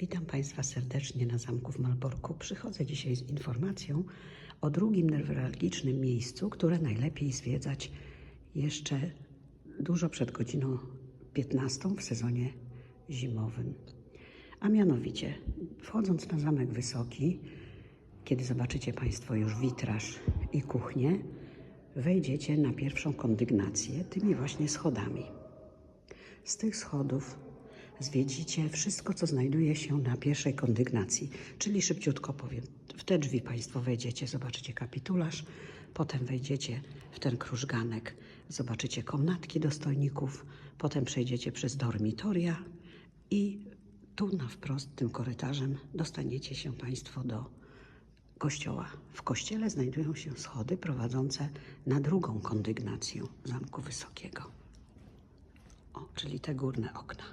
Witam Państwa serdecznie na Zamku w Malborku. Przychodzę dzisiaj z informacją o drugim newralgicznym miejscu, które najlepiej zwiedzać jeszcze dużo przed godziną 15 w sezonie zimowym. A mianowicie, wchodząc na Zamek Wysoki, kiedy zobaczycie Państwo już witraż i kuchnię, wejdziecie na pierwszą kondygnację tymi właśnie schodami. Z tych schodów zwiedzicie wszystko, co znajduje się na pierwszej kondygnacji, czyli szybciutko powiem. W te drzwi Państwo wejdziecie, zobaczycie kapitularz, potem wejdziecie w ten krużganek, zobaczycie komnatki dostojników, potem przejdziecie przez dormitoria i tu na wprost tym korytarzem dostaniecie się Państwo do kościoła. W kościele znajdują się schody prowadzące na drugą kondygnację Zamku Wysokiego. O, czyli te górne okna.